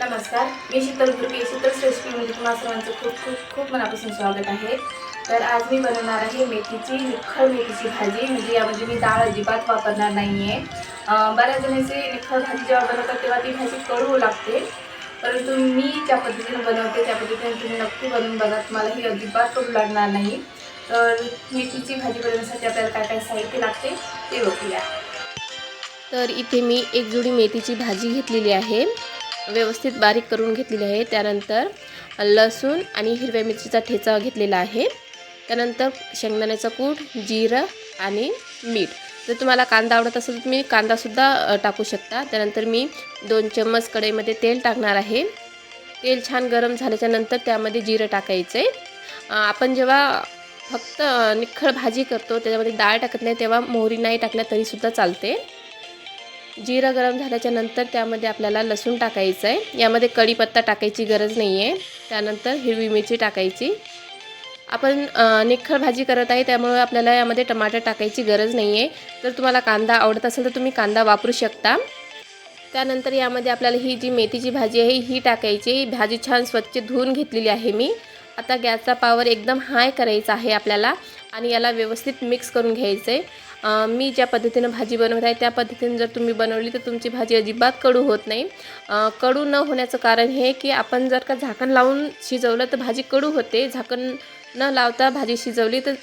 नमस्कार. मी शीतल गुरके शीतल रेसिपीमध्ये म्हणजे तुम्हा सर्वांचं खूप खूप खूप मनापासून स्वागत आहे. तर आज मी बनवणार आहे मेथीची निखळ मेथीची भाजी. म्हणजे यामध्ये मी डाळ अजिबात वापरणार नाही आहे बऱ्याच जणांची निखळ भाजी जेव्हा बनवतात तेव्हा ती भाजी कडू लागते. परंतु मी ज्या पद्धतीने बनवते त्या पद्धतीने तुम्ही नक्की बनवून बघा. तुम्हाला ही अजिबात कडू लागणार नाही. तर मेथीची भाजी बनवण्यासाठी आपल्याला काय काय साहित्य लागते ते बघूया. तर इथे मी एक जोडी मेथीची भाजी घेतलेली आहे. व्यवस्थित बारीक करून घेतलेली आहे. त्यानंतर लसूण आणि हिरव्या मिरचीचा ठेचा घेतलेला आहे. त्यानंतर शेंगदाण्याचं कूट जिरं आणि मीठ. जर तुम्हाला कांदा आवडत असेल तर तुम्ही कांदासुद्धा टाकू शकता. त्यानंतर मी दोन चम्मच कढईमध्ये तेल टाकणार आहे. तेल छान गरम झाल्याच्यानंतर त्यामध्ये जिरं टाकायचं. आहे आपण जेव्हा फक्त निखळ भाजी करतो त्याच्यामध्ये डाळ टाकत नाही तेव्हा मोहरी नाही टाकल्या तरीसुद्धा चालते. जिरं गरम झाल्याच्यानंतर त्यामध्ये आपल्याला लसूण टाकायचं आहे. यामध्ये कढीपत्ता टाकायची गरज नाही आहे त्यानंतर हिरवी मिरची टाकायची. आपण निखळ भाजी करत आहे त्यामुळे आपल्याला यामध्ये टमाटर टाकायची गरज नाही आहे जर तुम्हाला कांदा आवडत असेल तर तुम्ही कांदा वापरू शकता. त्यानंतर यामध्ये आपल्याला ही जी मेथीची भाजी आहे ही टाकायची. ही भाजी छान स्वच्छ धुवून घेतलेली आहे मी. आता गॅसचा पावर एकदम हाय करायचा आहे आपल्याला आणि याला व्यवस्थित मिक्स करून घ्यायचं. आहे मी ज्या पद्धतीनं भाजी बनवत आहे त्या पद्धतीने जर तुम्ही बनवली तर तुमची भाजी अजिबात कडू होत नाही. कडू न होण्याचं कारण हे की आपण जर का झाकण लावून शिजवलं तर भाजी कडू होते. झाकण न लावता भाजी शिजवली तर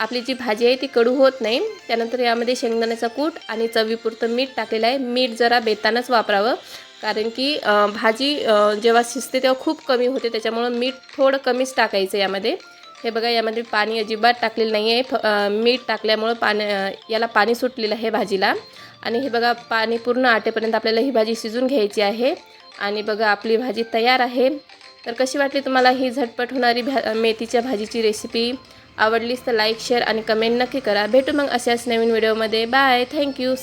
आपली जी भाजी आहे ती कडू होत नाही. त्यानंतर यामध्ये शेंगदाण्याचा कूट आणि चवीपुरतं मीठ टाकलेलं आहे. मीठ जरा बेतानच वापरावं. कारण की भाजी जेव्हा शिजते तेव्हा खूप कमी होते. त्याच्यामुळं मीठ थोडं कमीच टाकायचं यामध्ये. हे बघा यामध्ये पाणी अजिबात टाकलेलं नाही आहे फ मीठ टाकल्यामुळं पाणी याला पाणी सुटलेलं आहे भाजीला. आणि हे बघा पाणी पूर्ण आटेपर्यंत आपल्याला ही भाजी शिजून घ्यायची आहे. आणि बघा आपली भाजी तयार आहे. तर कशी वाटली तुम्हाला ही झटपट होणारी भा मेथीच्या भाजीची रेसिपी? आवडलीच तर लाईक शेअर आणि कमेंट नक्की करा. भेटू मग अशाच नवीन व्हिडिओमध्ये. बाय. Thank you.